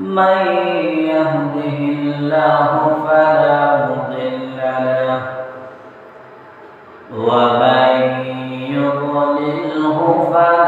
من يهده الله فلا مضل له ومن يضلله فلا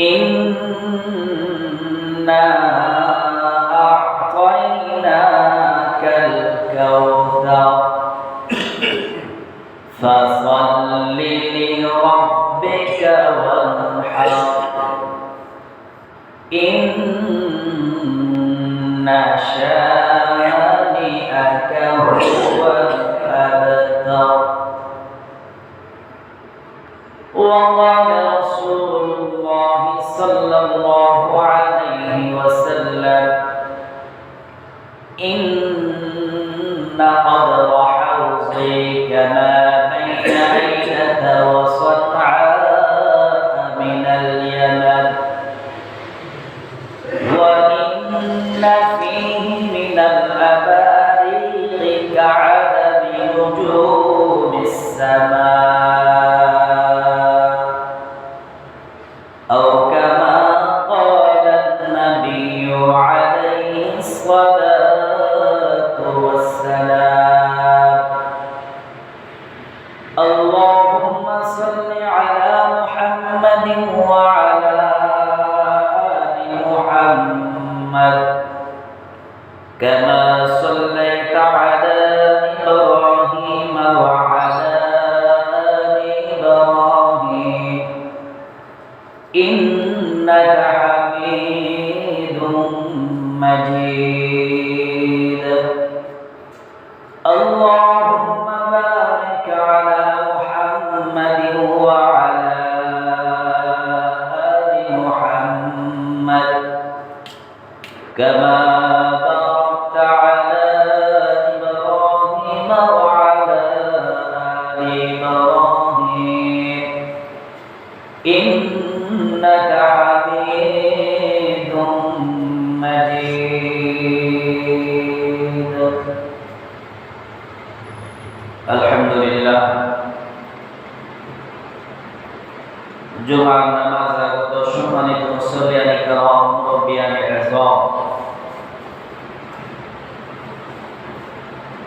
إِنَّا 干嘛？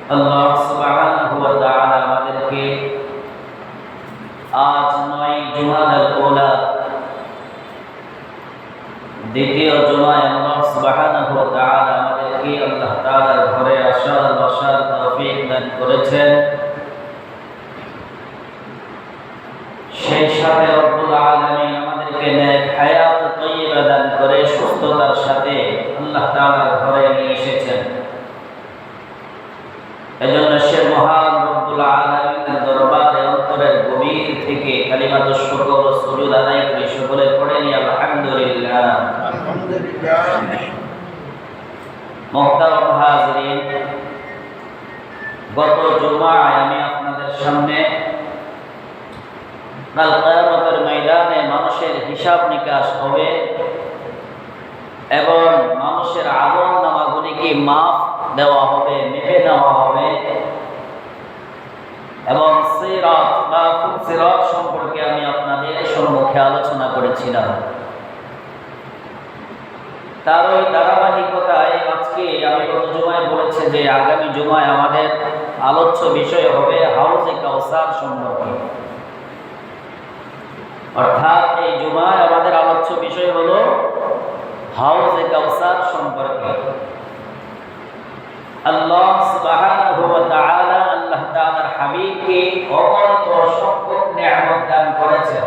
আল্লাহ সুবহানাহু ওয়া তাআলা আমাদেরকে আজ নয় জুমাদাল ওলা দ্বিতীয় জুমায় আল্লাহ সুবহানাহু ওয়া তাআলা আমাদেরকে আল্লাহ তাআলার ঘরে আসার, বসার তৌফিক দান করেছেন সেই সাথে রব্বুল আলামিন আমাদেরকে নেক হায়াত তৈয়বা দান করে সুস্থতার সাথে আল্লাহ তাআলার ঘরে নিয়ে এসেছেন এজন্য সে মহান রব্বুল আলামিনের দরবারে অন্তরের গভীর থেকে কালিমাত শুকর ও সুজুদ আদায় করে সকলে পড়ে নি আলহামদুলিল্লাহ আলহামদুলিল্লাহ মুহতারাম হাজিরিন, গত জুমায় আমি আপনাদের সামনে কাল কিয়ামতের ময়দানে মানুষের হিসাব নিকাশ হবে এবং মানুষের আমল নামাগুলিকে মাফ দেওয়া হবে, মেপে নেওয়া হবে এবং সিরাত বা সিরাত সম্পর্কে আমি আপনাদের সম্মুখে আলোচনা করেছিলাম। তার ওই ধারাবাহিকতায় আজকে আমি গত জুমায় বলেছি যে আগামী জুমায় আমাদের আলোচ্য বিষয় হবে হাউজে কাউসার সম্পর্কে। অর্থাৎ এই জুমায় আমাদের আলোচ্য বিষয় হলো হাউজে কাউসার সম্পর্কে। আল্লাহ সুবহানাহু ওয়া তাআলা আল্লাহ তাআলার হাবিবকে অগণিত সংখ্যক নিয়ামত দান করেছেন।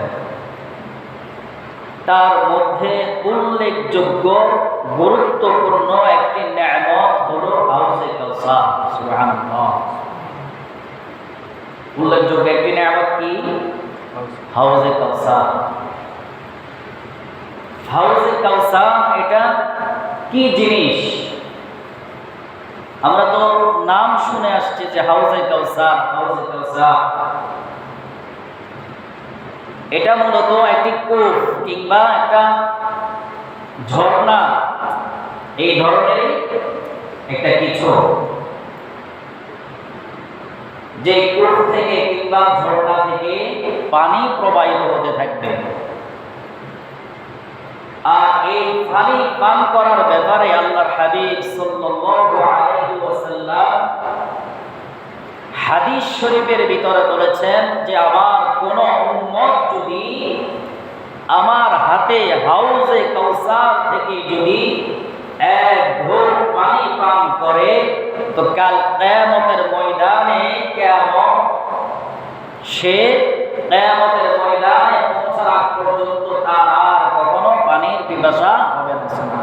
তার মধ্যে উল্লেখযোগ্য গুরুত্বপূর্ণ একটি নিয়ামত হলো কাউসার। উল্লেখযোগ্য একটি নিয়ামত কি? হাউজে কাউসার। হাউজে কাউসার এটা কি জিনিস? আমরা তো নাম শুনে আসছি যে হাউজে কাউসার হাউজে কাউসার। এটা মূলত একটি কূপ কিংবা একটা ঝর্ণা। এই ধরনের একটা কিছু। যে কূপ থেকে কিংবা ঝর্ণা থেকে পানি প্রবাহিত হতে থাকবে। আর এই পানি পান করার ব্যাপারে আল্লাহর হাবিব সাল্লাল্লাহু আলাইহি ওয়াসাল্লাম হাদিস শরীফের ভিতরে বলেছেন যে আমার কোন উন্মত যদি আমার হাতে হাউজে কাউসার থেকে যদি এক ঢোক পানি পান করে, তো কাল কেয়ামতের ময়দানে কেমন? সে কেয়ামতের ময়দানে পৌঁছার আগ পর্যন্ত তার আর কখনো পানির পিপাসা হবে না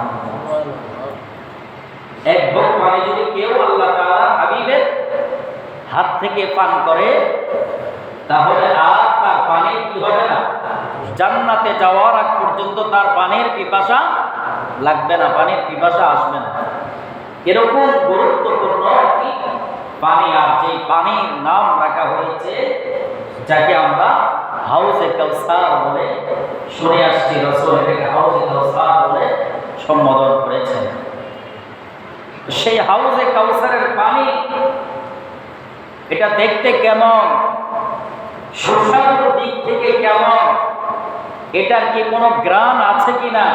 এক ঢোক পানি যদি কেউ আল্লাহ তাআলা হাবিবের হাত থেকে পান করে, তাহলে আর তার পানির কি হবে না? জান্নাতে যাওয়ার আগ পর্যন্ত তার পানির পিপাসা লাগবে না, পানির পিপাসা আসবে না। এরকম গুরুত্বপূর্ণ একটি পানি, আর যে পানির নাম রাখা হয়েছে, যাকে আমরা হাউসে কাউসার বলে শুনে আসছি, রসুল এটাকে হাউসে কাউসার বলে সম্বোধন করেছেন। সেই হাউসে কাউসারের পানি এটা দেখতে কেমন? সুস্বাদুর দিক থেকে কেমন? এটার কি কোনো গ্রাম আছে কিনা?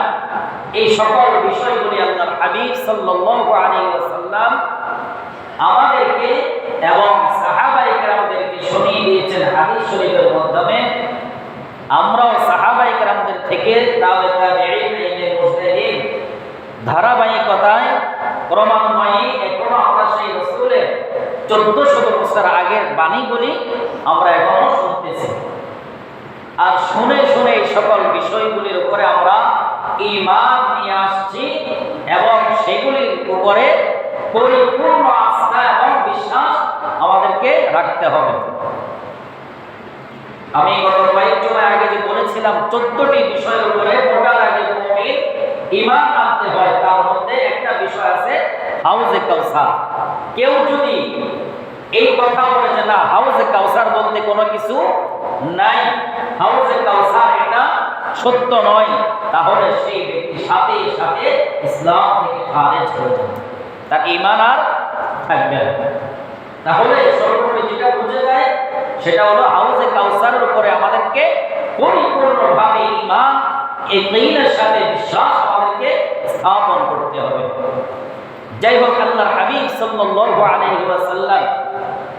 এই সকল বিষয়গুলি আল্লাহর হাবিব সাল্লাল্লাহু আলাইহি আমাদেরকে এবং সাহাবায়ে কেরামদেরকে শুনিয়ে দিয়েছেন হাদিস শরীফের মাধ্যমে। আমরাও সাহাবায়ে কেরামদের থেকে ধারাবাহিকতায় ক্রমান্বয়ে এখনও আমরা সেই রসুলের চোদ্দ শত বছর আগের বাণীগুলি আমরা এখনও শুনতেছি। আর শুনে শুনে এই সকল বিষয়গুলির উপরে আমরা ইমান নিয়ে আসছি এবং সেগুলির উপরে পরিপূর্ণ আস্থা এবং বিশ্বাস আমাদেরকে রাখতে হবে। আমি গত কয়েক সময় আগে যে বলেছিলাম, চোদ্দটি বিষয়ের উপরে মোটা আগে ইমান আনতে হয়। তার মধ্যে একটা বিষয় আছে হাউজে কাউসার। কেউ যদি এই কথা বলে যে না, হাউজে কাউসার বলতে কোনো কিছু নাই, হাউজে কাউসার এটা সত্য নয়, তাহলে সেই ব্যক্তি সাথে সাথে ইসলাম থেকে খারেজ হয়ে যাবে। তার ইমান আর থাকবে তাহলে সর্বপ্রথম যেটা বুঝে যায়, সেটা হলো হাউজে কাউসারের উপরে আমাদেরকে পরিপূর্ণভাবে ইমান এই সাথে বিশ্বাস আমাদেরকে স্থাপন করতে হবে। যাই হোক আল্লাহর হাবিব সাল্লাল্লাহু আলাইহি ওয়াসাল্লাম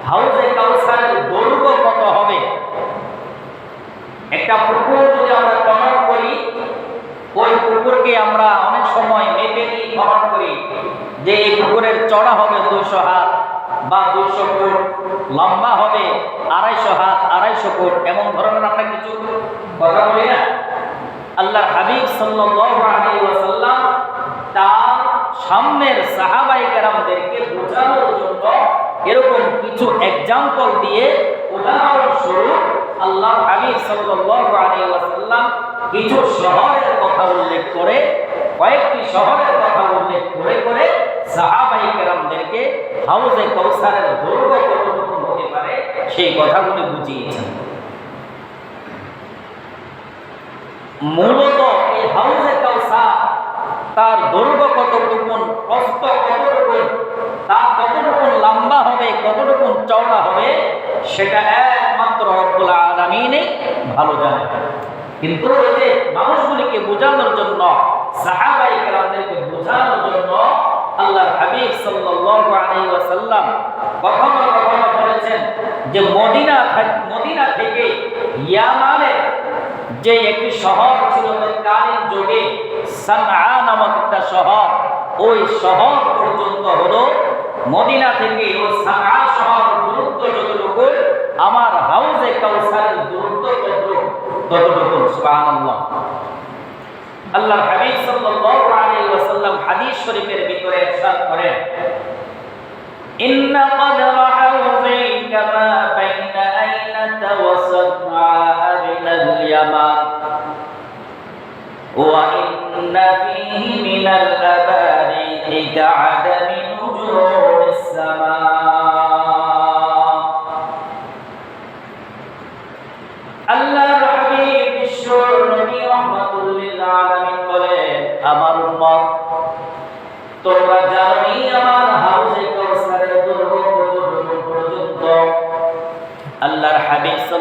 হাউজে কাউসারের দৈর্ঘ্য কত হবে? একটা পুকুর যদি আমরা খনন করি, ওই পুকুরকে আমরা অনেক সময় মেপে নিয়ে খনন করি। যে এই পুকুরের চড়া হবে দুইশো হাত বা দুইশো ফুট, লম্বা হবে আড়াইশো হাত, আড়াইশো ফুট, এমন ধরনের আমরা কিছু কথা বলি না। আল্লাহর হাবিব ওয়াসাল্লাম তার সামনের সাহাবাই কেরামদেরকে বোঝানোর জন্য এরকম কিছু এক্সাম্পল দিয়ে উদাহরণস্বরূপ আল্লাহ হাবিব সাল্লাল্লাহু আলাইহি ওয়াসাল্লাম কিছু শহরের কথা উল্লেখ করে, কয়েকটি শহরের কথা উল্লেখ করে করে সাহাবাই কেরামদেরকে হাউজে কৌসারের দৈর্ঘ্য কতটুকু হতে পারে সেই কথাগুলি বুঝিয়েছেন। মূলত এই হাউজে কাউসার তার দৈর্ঘ্য কতটুকুন, প্রস্থ কতটুকুন তা কতটুকুন লম্বা হবে, কতটুকুন চওড়া হবে, সেটা একমাত্র রব্বুল আলামিনই ভালো জানে। কিন্তু এই মানুষগুলিকে বোঝানোর জন্য, সাহাবাই কেরামদেরকে বোঝানোর জন্য আল্লাহর হাবিব সাল্লাল্লাহু আলাইহি ওয়াসাল্লাম কখনো কখনো বলেছেন যে মদিনা মদিনা থেকে ইয়ামানে যে একটি শহর ছিল তৎকালীন যুগে সানা নামক একটা শহর, ওই শহর পর্যন্ত হলো মদিনা থেকে ও সানা শহর দূরত্ব যতটুকু, আমার হাউজে কাউসারের দূরত্ব ততটুকু ততটুকু আল্লাহ হাবিব সাল্লাল্লাহু আলাইহি ওয়াসাল্লাম হাদিস শরীফের ভিতরে ইরশাদ করেন, ইন্না কদরা হাউজাই কামা বাইনা ওয়া اليمن. وإن فيه من الأباريح كعدم نجوم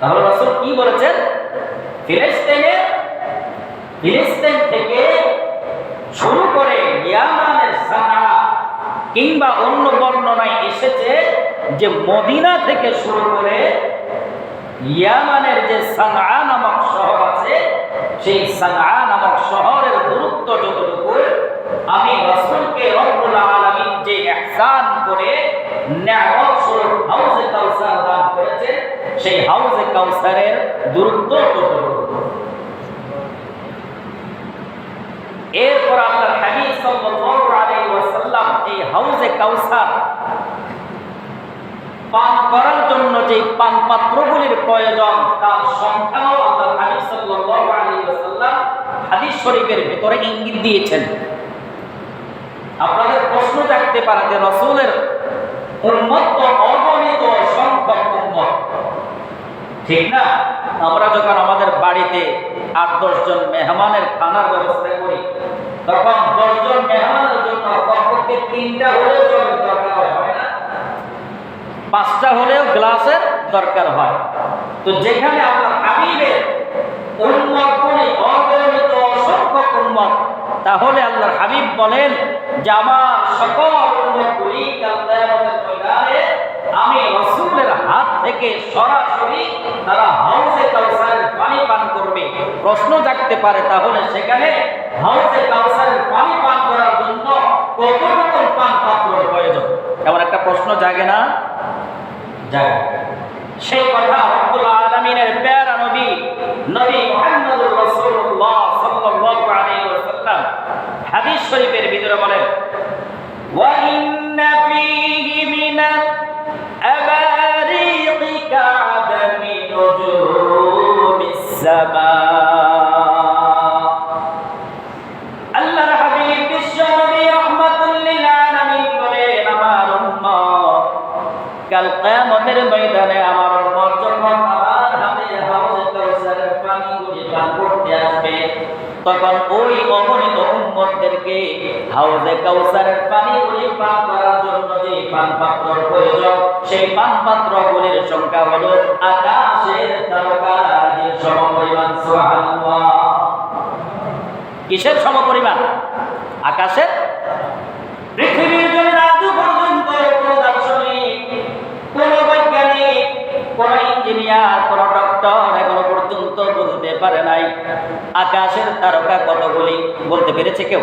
তাহলে রসুল কি বলেছেন? ফিলিস্তিনে, ফিলিস্তিন থেকে শুরু করে ইয়ামানের সানা কিংবা অন্য বর্ণনায় এসেছে যে মদিনা থেকে শুরু করে ইয়ামানের যে সানআ নামক শহর আছে, সেই সানআ নামক শহরের দূরত্ব যতটুকু, আমি রাসূলকে রব্বুল আলামিন যে ইহসান করে নিয়ামত স্বরূপ হাউজে কাউসার দান করেছে সেই হাউজে কাউসারের দূরত্ব এরপর আল্লাহর হাবিব সাল্লাল্লাহু আলাইহি ওয়াসাল্লাম এই কাউসার পান করার জন্য যে পান পাত্রগুলির প্রয়োজন, তার সংখ্যাও আল্লাহ হাবিব সাল্লাল্লাহু আলাইহি ওয়াসাল্লাম হাদিস শরীফের ভিতরে ইঙ্গিত দিয়েছেন। আপনাদের প্রশ্ন জাগতে পারে যে রসুলের উম্মত তো অগণিত ঠিক না? আমরা যখন আমাদের বাড়িতে আট দশজন মেহমানের খানার ব্যবস্থা করি, তখন দশজন মেহমানের জন্য কমপক্ষে তিনটা হলেও জলের দরকার হয় পাঁচটা হলেও গ্লাসের দরকার হয়। তো যেখানে আপনার হাবিবের উন্মত করে অসংখ্য উন্মত, তাহলে আল্লাহর হাবিব বলেন যে, আমার সকল আমি রসুলের হাত থেকে সরাসরি তারা হাউসে কাউসারের পানি পান করবে। প্রশ্ন জাগতে পারে, তাহলে সেখানে হাউসে কাউসারের পানি পান করার জন্য কত রকম পান পাত্রের প্রয়োজন? এমন একটা প্রশ্ন জাগে না? জাগে। সেই কথা রব্বুল আলামিনের প্যারা নবী নবী মুহাম্মদুর রাসূলুল্লাহ সাল্লাল্লাহু আলাইহি ওয়াসাল্লাম হাদিস শরীফের ভিতরে বলেন, ওয়া ইন্না ফীহি মিনাল আমার কাল ময়দানে আমার আমার তখন ওই অগণিত উন্মতদেরকে হাউজে কাউসারের পানি পান করার জন্য যে পান পাত্রর প্রয়োজন, সেই পান পাত্রগুলির সংখ্যা হলো আকাশের তারকারাজির সমপরিমাণ কিসের সমপরিমাণ? আকাশের? পৃথিবীর জন্য আজ পর্যন্ত কোন দার্শনিক বৈজ্ঞানিক ইঞ্জিনিয়ার, কোন ডক্টর এখনও পর্যন্ত বলতে পারে নাই, আকাশের তারকা কতগুলি বলতে পেরেছে কেউ?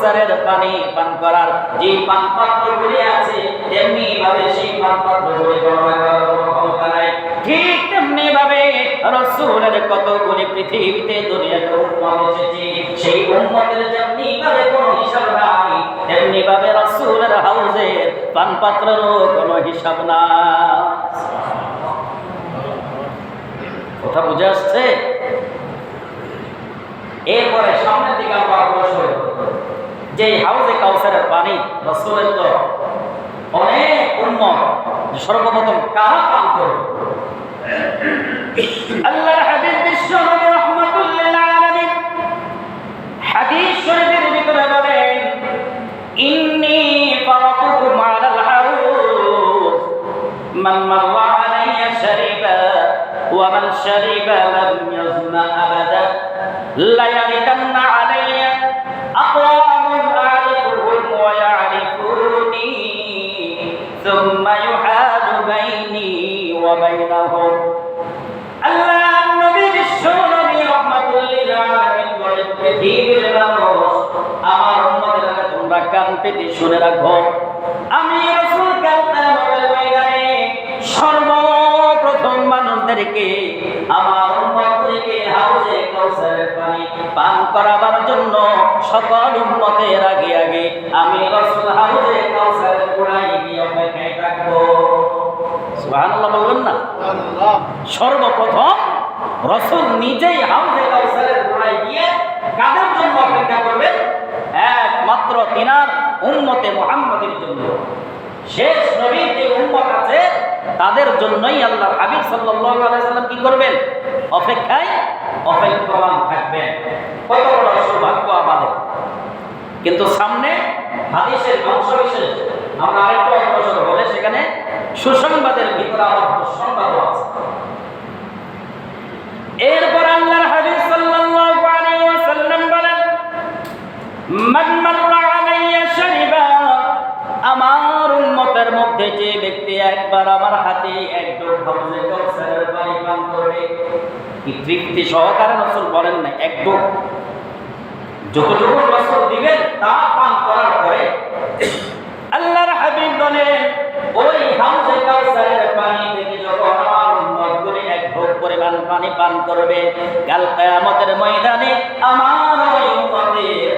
কাউসারের পানি পান করার যে পান পাত্রগুলি আছে, তেমনি ভাবে সেই পান পাত্রগুলি ঠিক তেমনি ভাবে রসুলের কতগুলি পৃথিবীতে, দুনিয়াতে এসেছে, সেই যেমনি ভাবে কোনো হিসাব নাই, তেমনি ভাবে রসুলের পান পাত্রেরও কোনো হিসাব নাই। কথা বুঝে আসছে? এরপরে সামনের দিকে আমরা অগ্রসর। যে হাউজে কাউসারের পানি রসুলের তো অনেক উন্মত সর্বপ্রথম কারা পান করে? আল্লাহর হাবিব বিশ্ব রহমতুল্লিল আলামিন হাদিস শরীফের ভিতরে বলেন, ইন্নি ফারাতুকুম আলাল হাউজ। মান মাররা আলাইয়া শারিবা ওয়া মান শারিবা লাম ইয়াজমা আবাদা। লা আমার উম্মতের তোমরা কান পেতে শুনে রাখো। আমি রাসূল কিয়ামতের ময়দানে সর্বপ্রথম মানুষদেরকে আমার উম্মতদেরকে হাউজে কাউসারের পানি পান করাবার জন্য সকল উম্মতের আগে আগে আমি রাসূল হাউজে কাউসারের গোড়ায় গিয়ে অপেক্ষায় থাকব। সুবহানাল্লাহ বলবেন না? সর্বপ্রথম রসুল নিজেই হাউজে কাউসারের গোড়ায় গিয়ে কাদের জন্য অপেক্ষা করবেন? একমাত্র তিনার উম্মতে মুহাম্মদের জন্য। শেষ নবীর যে উম্মত আছে, তাদের জন্যই আল্লাহ হাবিব সাল্লাম কি করবেন? অপেক্ষায় অপেক্ষমান থাকবেন। কত বড় সৌভাগ্য আমাদের কিন্তু সামনে হাদিসের অংশ বিশেষ আমরা আরেকটু অগ্রসর হলে সেখানে সুসংবাদের ভিতরে আবার দুঃসংবাদও আছে। এরপর আল্লাহর হাবিব সাল্লাল্লাহু আলাইহি ওয়াসাল্লাম বলেন মান মাররা আলাইয়া শারিবা আমার উম্মতের মধ্যে যে ব্যক্তি একবার আমার হাতে এক ডোব হাউজে পানি পান করবে, কি তৃপ্তি সহকারে রাসূল বলেন না এক ডোব যতটুকু রাসূল দিবেন, তা পান করার পরে আল্লাহর হাবিব বলেন, ওই হাউজে কাউসারের পানি থেকে যখন আমার উম্মতগুলি এক ঢোক পরিমাণ পানি পান করবে, কাল কিয়ামতের ময়দানে আমার ওই উম্মতের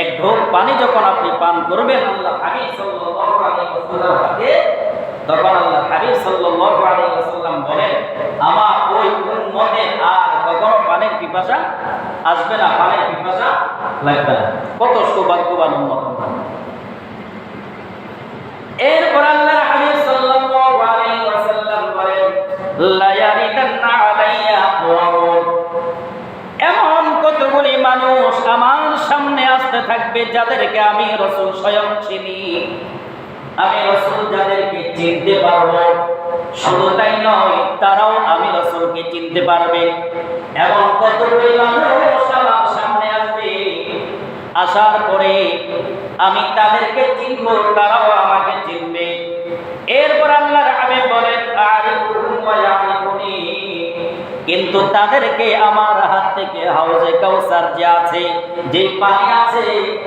এক ঢোক পানি যখন আপনি পান করবেন তখন আল্লাহ হাবিব বলেন, আমার ওই উম্মতের আর কখনো পানির পিপাসা আসবে না, পানির পিপাসা লাগবে না। কত সৌভাগ্যবান এরপর আল্লাহ এমন কতগুলি মানুষ আমার সামনে আসতে থাকবে যাদেরকে আমি রসুল স্বয়ং চিনি। আমি রসুল যাদেরকে চিনতে পারব, শুধু তাই নয়, তারাও আমি রসুলকে চিনতে পারবে। এমন কতগুলি মানুষ আমার সামনে আসবে, আসার পরে আমি তাদেরকে চিনব, তারাও আমাকে চিনবে। এরপর আল্লাহর হাবিব বলেন ইয়ারিফুনি কিন্তু তাদেরকে আমার হাত থেকে হাউজে কাউসার যে আছে যে পানি আছে,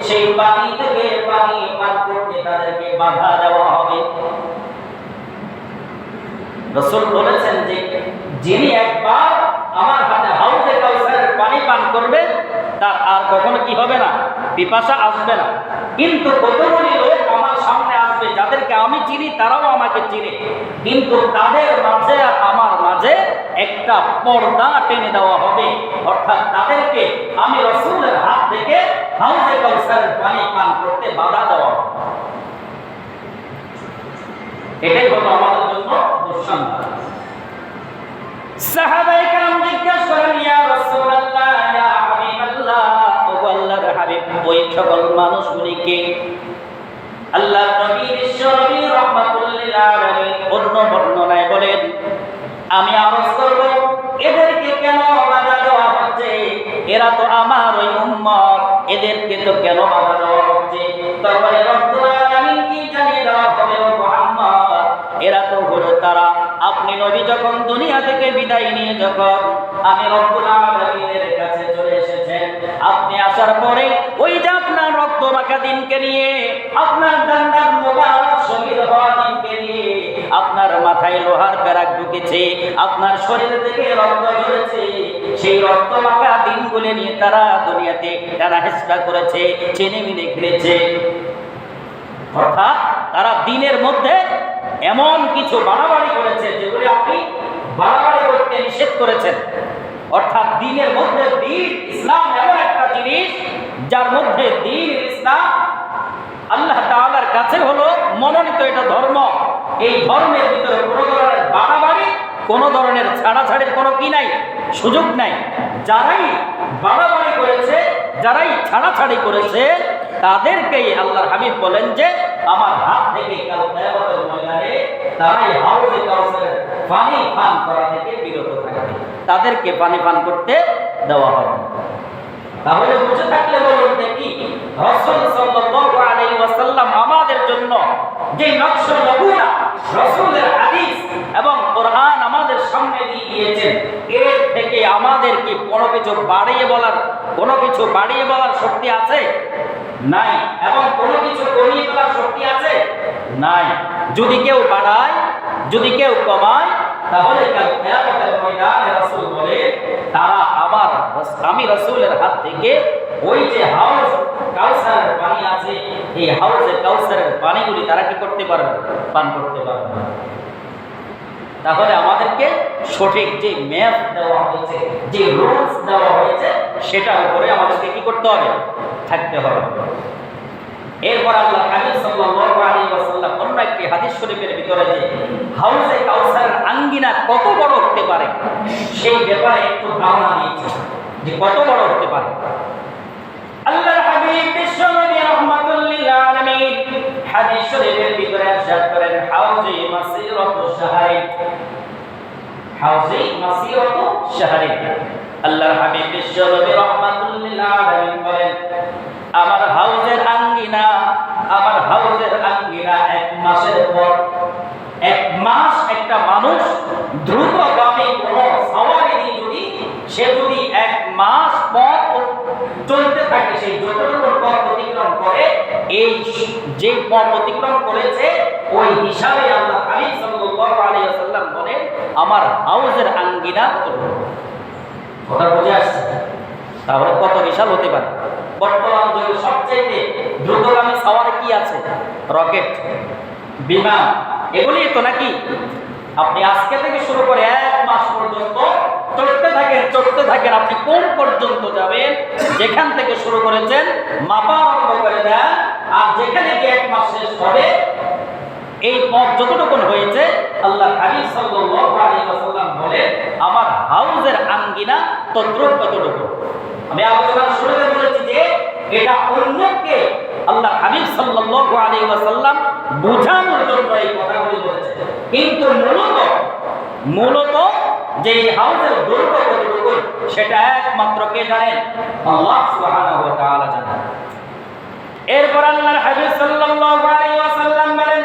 সেই পানি থেকে পানি পান করতে তাদেরকে বাধা দেওয়া হবে। রসুল বলেছেন যে, যিনি একবার আমার হাতে হাউজে কাউসারের পানি পান করবে, তার আর কখনো কি হবে না? পিপাসা আসবে না। কিন্তু কতগুলি লোক আমার সামনে আসবে যাদেরকে আমি চিনি, তারাও আমাকে চিনে। কিন্তু তাদের মাঝে আর আমার মাঝে একটা পর্দা টেনে দেওয়া হবে। অর্থাৎ তাদেরকে আমি রসুলের হাত থেকে হাউজে কাউসারের পানি পান করতে বাধা দেওয়া হবে। এটাই হলো আমাদের জন্য দুঃসংবাদ। মানুষগুলিকে আল্লাহ নবী বিশ্ব নবী রাহমাতুল আলামিন অন্য বর্ণনায় বলেন, আমি আরজ করব, এদেরকে কেন বাধা দেওয়া হচ্ছে? এরা তো আমার ওই উম্মত, এদেরকে তো কেন বাধা দেওয়া হচ্ছে? তারপরে রব্বুল আলামিন কি জানিয়ে দেওয়া হবে ও মুহাম্মদ? এরা তো হলো তারা। আপনি নবী যখন দুনিয়া থেকে বিদায় নিয়ে যখন, আমি রব্বুল আলামিনের কাছে আপনি আসার পরে ওই যে আপনার রক্ত মাখা দিনকে নিয়ে, আপনার মোবারক শহীদ হওয়া দিনকে নিয়ে আপনার মাথায় লোহার প্যারাক ঢুকেছে, আপনার শরীর থেকে রক্ত ঝরেছে। সেই রক্ত মাখা দিনগুলো নিয়ে তারা দুনিয়াতে, তারা হেসটা করেছে, চেনে মিনে খেলেছে। অর্থাৎ তারা দিনের মধ্যে এমন কিছু বাড়াবাড়ি করেছে যেগুলি আপনি বাড়াবাড়ি করতে নিষেধ করেছেন। অর্থাৎ দিনের মধ্যে দিন ইসলাম এমন একটা জিনিস যার মধ্যে দিন ইসলাম আল্লাহ তাআলার কাছে হলো মনোনীত এটা ধর্ম। এই ধর্মের ভিতরে কোনো ধরনের বাড়াবাড়ি, কোনো ধরনের ছাড়াছাড়ির কোনো কি নাই, সুযোগ নাই। যারাই বাড়াবাড়ি করেছে, যারাই ছাড়াছাড়ি করেছে, তাদেরকেই আল্লাহর হাবিব বলেন যে, আমার হাত থেকে তারাই হাউজে কাউসারের পানি পান করা থেকে বিরত থাকবে। তাদেরকে পানি পান করতে দেওয়া হবে। তাহলে বুঝে থাকলে বলুন দেখি, রাসূল সাল্লাল্লাহু আলাইহি ওয়াসাল্লাম আমাদের জন্য যে নকশ নমুনা রাসূলের হাদিস এবং কোরআন আমাদের সামনে দিয়ে দিয়েছেন এর থেকে আমাদের কি কোনো কিছু বাড়িয়ে বলার, কোনো কিছু বাড়িয়ে বলার শক্তি আছে? নাই। এবং কোনো কিছু কমিয়ে ফেলার শক্তি আছে? নাই। যদি কেউ বাড়ায়, যদি কেউ কমায় তাহলে কাল রাসূল বলে, তারা আবার আমি রাসূলের হাত থেকে ওই যে হাউস কাউসারের পানি আছে, এই হাউসে কাউসারের পানিগুলি তারা কি করতে পারবে? পান করতে পারবে তাহলে আমাদেরকে সঠিক যে ম্যাপ দেওয়া হয়েছে, যে রুলস দেওয়া হয়েছে, সেটার উপরে আমাদেরকে কি করতে হবে? থাকতে হবে। এরপর আল্লাহ হাবিব সাল্লাল্লাহু আলাইহি ওয়াসাল্লাম অন্য একটি হাদিস শরীফের ভিতরে যে হাউজে কাউসারের আঙ্গিনা কত বড় হতে পারে সেই ব্যাপারে একটু ধারণা দিয়েছে যে কত বড় হতে পারে আল্লাহর হাবিব বিশ্বনবী রাহমাতুল লিল আলামিন হাদিস শরীফের ভিতরে ارشاد করেন হাউজে মাসিরাতু শাহরিন হাউজে মাসিরাতু শাহরিন আল্লাহর হাবিব বিশ্বনবী রাহমাতুল লিল আলামিন বলেন আমার হাউজের আঙ্গিনা, আমার হাউজের আঙ্গিনা এক মাসের পর। এক মাস একটা মানুষ দ্রুতগামী কোন সওয়ারি যদি, সে যদি এক মাস পথ চলতে থাকে, সেই যতটুকু পথ অতিক্রম করে, এই যে পথ অতিক্রম করেছে, ওই হিসাবে আল্লাহ হাবিব সাল্লাল্লাহু আলাইহি ওয়াসাল্লাম বলেন, আমার হাউজের আঙ্গিনা কথা বুঝে আসছে? তাহলে কত বিশাল হতে পারে? বর্তমান যুগে সবচেয়ে দ্রুতগামী সাওয়ারে কি আছে? রকেট, বিমান এগুলি তো নাকি? আপনি আজকে থেকে শুরু করে এক মাস পর্যন্ত চড়তে থাকেন চড়তে থাকেন, আপনি কোন পর্যন্ত যাবেন? যেখান থেকে শুরু করেছেন, মাপা আরম্ভ করে দেন, আর যেখানে গিয়ে এক মাস শেষ হবে, এই পথ যতটুকুন হয়েছে, আল্লাহ হাবিব ওয়াসাল্লাম বলে আমার হাউজের আঙ্গিনা তদ্রুপ কতটুকু বলেছি যে এটা অন্যকে আল্লাহ হাবিব সাল্লাল্লাহু আলাইহি ওয়াসাল্লাম বোঝানোর জন্য এই কিন্তু মূলত মূলত যে এই কতটুকু, সেটা একমাত্র কে জানেন? আল্লাহ এরপর আল্লাহর হাবিব সাল্লাল্লাহু ওয়াসাল্লাম বলেন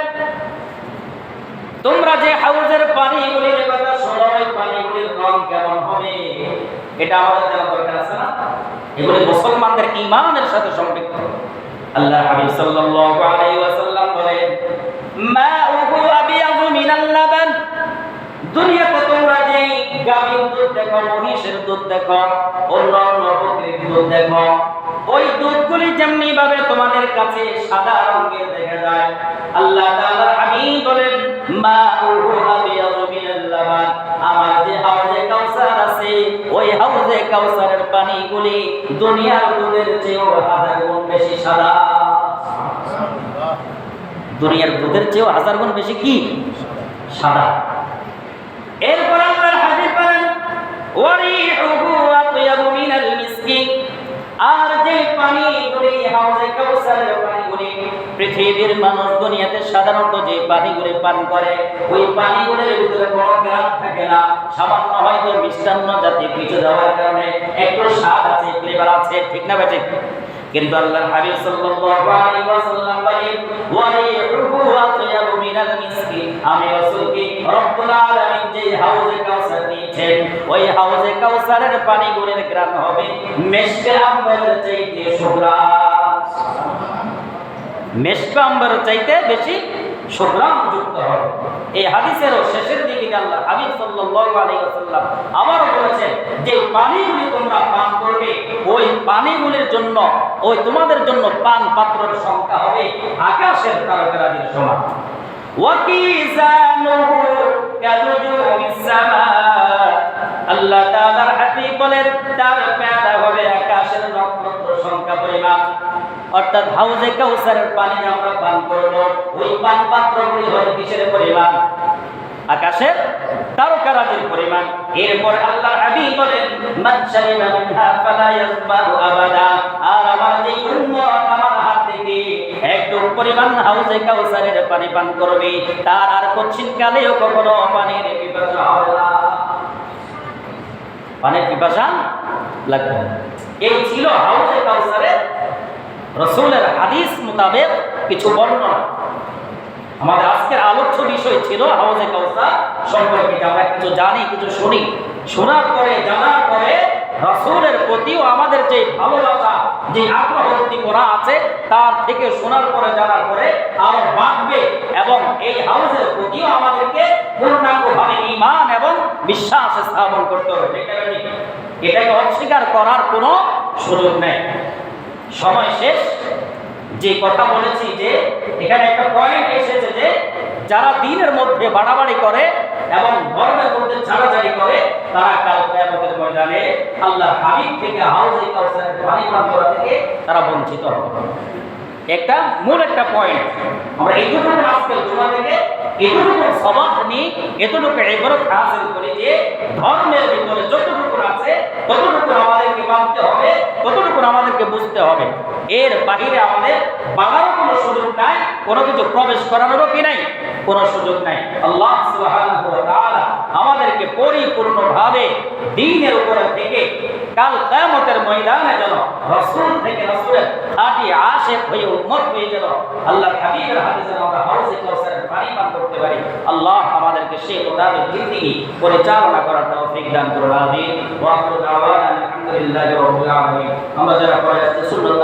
তোমরা যে হাউজের পানিগুলির কথা শোনো, ওই পানিগুলির রং কেমন হবে? এটা আমাদের জানা দরকার আছে না? এগুলি মুসলমানদের ঈমানের সাথে সম্পৃক্ত। আল্লাহ হাবিব সাল্লাল্লাহু আলাইহি ওয়াসাল্লাম বলেন মাউহু আবিয়াযু মিনাল লাবান। দুনিয়াতে তোমরা যে গাভীর দুধ দেখো, মহিষের দুধ দেখো অন্য অন্য দুধ দেখো ওই দুধগুলি যেমনি ভাবে তোমাদের কাছে সাদা রঙের দেখা যায়, আল্লাহ তাআলা বলেন, মা আমার যে হাউজে কাউসার আছে, ওই হাউজে কাউসারের পানিগুলি দুনিয়ার দুধের চেয়েও হাজার গুণ বেশি সাদা। দুনিয়ার দুধের চেয়েও হাজার গুণ বেশি কি? সাদা। এরপর আল্লাহর হাবিব বলেন, ওয়ারিহুহু আতয়াবু মিনাল আর যে পানিগুলি হাউজে কাউসারের পানিগুলি পৃথিবীর মানুষ দুনিয়াতে সাধারণত যে পানিগুলি পান করে, ওই পানিগুলির ভিতরে বড় গ্রাম থাকে না। সামান্য হয়তো মিষ্টান্ন জাতীয় কিছু দেওয়ার কারণে একটু স্বাদ আছে ফ্লেভার আছে, ঠিক না বেঠিক? কিন্তু আল্লাহর হাবিব সাল্লাল্লাহু আলাইহি ওয়াসাল্লাম বলেন মিসকি আমি রব্বুল আলামিন যে হাউজে কাউসার দিয়েছেন, ওই হাউজে কাউসারের গ্রাম হবে চাইতে চাইতে বেশি যুক্ত হবে। এই শেষের দিকে আল্লাহ হাবিব সাল্লাল্লাহু আলাইহি ওয়াসাল্লাম আবারও বলেছেন যে পানিগুলি তোমরা পান করবে, ওই পানিগুলির জন্য, ওই তোমাদের জন্য পান পাত্রের সংখ্যা হবে আকাশের তারকারাজির সমান। কানুজুমিস সামা আল্লাহ তাআলার হাবিব বলেন আকাশের নক্ষত্র পরিমাণ অর্থাৎ হাউজে কাউসারের পানি আমরা পান করব, ওই কিসের পরিমাণ? আকাশের তারকারাজির পরিমাণ। এরপর আল্লাহ হাবিব বলেন পরিমাণ হাউজে কাউসারের পানি পান করবে, তার আর কঠিন কালেও কখনো পানির পিপাসা হবে না। পানির পিপাসা লাগবে এই ছিল হাউজে কাউসারের রসুলের হাদিস মোতাবেক কিছু বর্ণনা। আমাদের আজকের আলোচ্য বিষয় ছিল হাউজে কাউসার সম্পর্কে। আমরা কিছু জানি, কিছু শুনি। শোনার পরে, জানার পরে রসুলের প্রতিও আমাদের যে ভালোবাসা যে আগ্রহী করা আছে, তার থেকে শোনার পরে, জানার পরে আরও বাড়বে এবং এই হাউসের প্রতিও আমাদেরকে পূর্ণাঙ্গভাবে ইমান এবং বিশ্বাস স্থাপন করতে হবে। এটাকে অস্বীকার করার কোনো সুযোগ নেই। সময় শেষ। যে কথা বলেছি যে, এখানে একটা পয়েন্ট এসেছে যে যারা দিনের মধ্যে বাড়াবাড়ি করে এবং ধর্মের মধ্যে ছাড়াছাড়ি করে, তারা কাল কেয়ামতের ময়দানে আল্লাহ হাবিব থেকে, হাউজে কাউসারের পানি পান করা থেকে তারা বঞ্চিত হবে। একটা মূল একটা পয়েন্ট আমরা এই জন্য আজকে জমা থেকে এতটুকু সবাব নিয়ে এতটুকু এবারত হাসিল করি যে ধর্মের ভিতরে যতটুকু আছে, ততটুকু আমাদেরকে মানতে হবে, ততটুকু আমাদেরকে বুঝতে হবে। এর বাহিরে আমাদের বাগারও কোনো সুযোগ নাই, কোনো কিছু প্রবেশ করানোরও কি নাই? কোনো সুযোগ নাই। আল্লাহ আমাদেরকে পরিপূর্ণভাবে দ্বীনের উপরে থেকে কাল কিয়ামতের ময়দানে যেন রসুল থেকে রসুলের খাঁটি আশিক হয়ে উন্মত হয়ে গেল আল্লাহ হাবিবের হাতে যেন আমরা হাউসে কাউসারের পানি পান করতে পারি। আল্লাহ আমাদেরকে সে মোতাবেক জিন্দেগি পরিচালনা করার তৌফিক দান করুন দাওয়ানা আলহামদুলিল্লাহি আমরা যারা পড়ে আসছে সুন্নাত